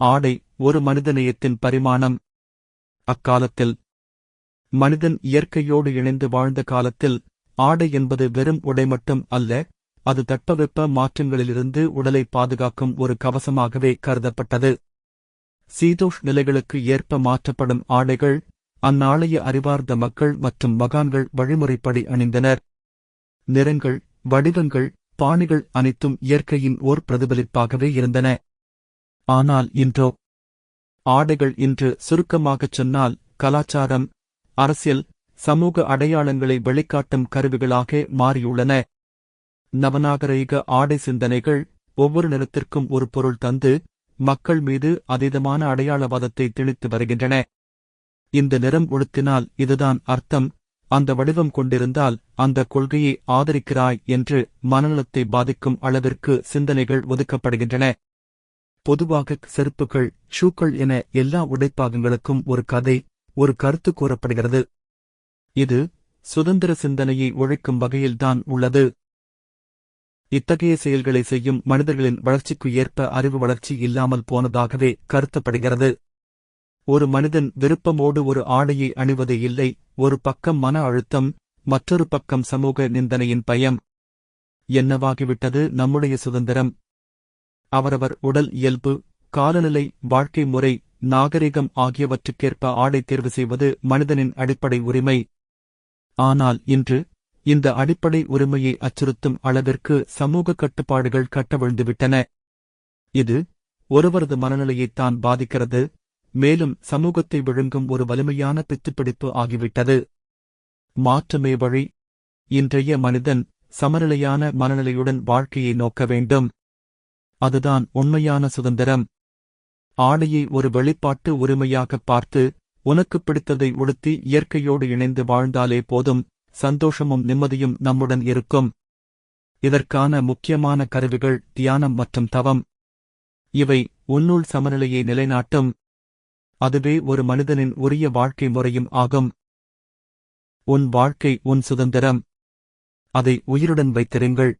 ஆடை ஒரு மனிதநேயத்தின் பரிமாணம். அக்காலத்தில் மனிதன் இயற்கையோடு இணைந்து வாழ்ந்த காலத்தில் ஆடை என்பது வெறும் உடை மட்டும் அல்ல அது தட்பவெப்ப மாற்றங்களிலிருந்து உடலை பாதுகாக்கும் ஒரு கவசமாகவே கருதப்பட்டது. சீதோஷ் நிலைகளுக்கு ஏற்ப மாற்றப்படும் ஆடைகள் அந்நாளைய அறிவார்ந்த மக்கள் மற்றும் மகான்கள் வழிமுறைப்படி அணிந்தனர். நிறங்கள் வடிவங்கள் பாணிகள் அனைத்தும் இயற்கையின் ஓர் பிரதிபலிப்பாகவே இருந்தன. ஆனால் இன்றோ? ஆடைகள் இன்று சுருக்கமாகச் சொன்னால் கலாச்சாரம் அரசியல் சமூக அடையாளங்களை வெளிக்காட்டும் கருவிகளாக மாறியுள்ளன. நவநாகரீக ஆடை சிந்தனைகள் ஒவ்வொரு நிறத்திற்கும் ஒரு பொருள் தந்து மக்கள் மீது அதீதமான அடையாளவாதத்தை திணித்து வருகின்றன. இந்த நிறம் ஒழுத்தினால் இதுதான் அர்த்தம். அந்த வடிவம் கொண்டிருந்தால் அந்த கொள்கையை ஆதரிக்கிறாய் என்று மனநலத்தை பாதிக்கும் அளவிற்கு சிந்தனைகள் ஒதுக்கப்படுகின்றன. பொதுவாக செருப்புகள் ஷூக்கள் என எல்லா உடைப்பாகங்களுக்கும் ஒரு கதை ஒரு கருத்து கூறப்படுகிறது. இது சுதந்திர சிந்தனையை ஒழிக்கும் வகையில்தான் உள்ளது. இத்தகைய செயல்களை செய்யும் மனிதர்களின் வளர்ச்சிக்கு ஏற்ப அறிவு வளர்ச்சி இல்லாமல் போனதாகவே கருத்தப்படுகிறது. ஒரு மனிதன் விருப்பமோடு ஒரு ஆடையை அணிவதே இல்லை ஒரு பக்கம் மன அழுத்தம் மற்றொரு பக்கம் சமூக நிந்தனையின் பயம். என்னவாகிவிட்டது நம்முடைய சுதந்திரம்? அவரவர் உடல் இயல்பு காலநிலை வாழ்க்கை முறை நாகரிகம் ஆகியவற்றுக்கேற்ப ஆடை தேர்வு செய்வது மனிதனின் அடிப்படை உரிமை. ஆனால் இன்று இந்த அடிப்படை உரிமையை அச்சுறுத்தும் அளவிற்கு சமூக கட்டுப்பாடுகள் கட்டவிழ்ந்துவிட்டன இது ஒருவரது மனநிலையைத்தான் பாதிக்கிறது மேலும் சமூகத்தை விழுங்கும் ஒரு வலிமையான பித்துப்பிடிப்பு ஆகிவிட்டது. மாற்றமே வழி. இன்றைய மனிதன் சமநிலையான மனநிலையுடன் வாழ்க்கையை நோக்க வேண்டும். அதுதான் உண்மையான சுதந்திரம். ஆடையை ஒரு வெளிப்பாட்டு உரிமையாகப் பார்த்து உனக்கு பிடித்ததை உடுத்தி இயற்கையோடு இணைந்து வாழ்ந்தாலே போதும் சந்தோஷமும் நிம்மதியும் நம்முடன் இருக்கும். இதற்கான முக்கியமான கருவிகள் தியானம் மற்றும் தவம். இவை உன்னுள் சமநிலையை நிலைநாட்டும். அதுவே ஒரு மனிதனின் உரிய வாழ்க்கை முறையும் ஆகும். உன் வாழ்க்கை உன் சுதந்திரம். அதை உயிருடன் வைத்திருங்கள்.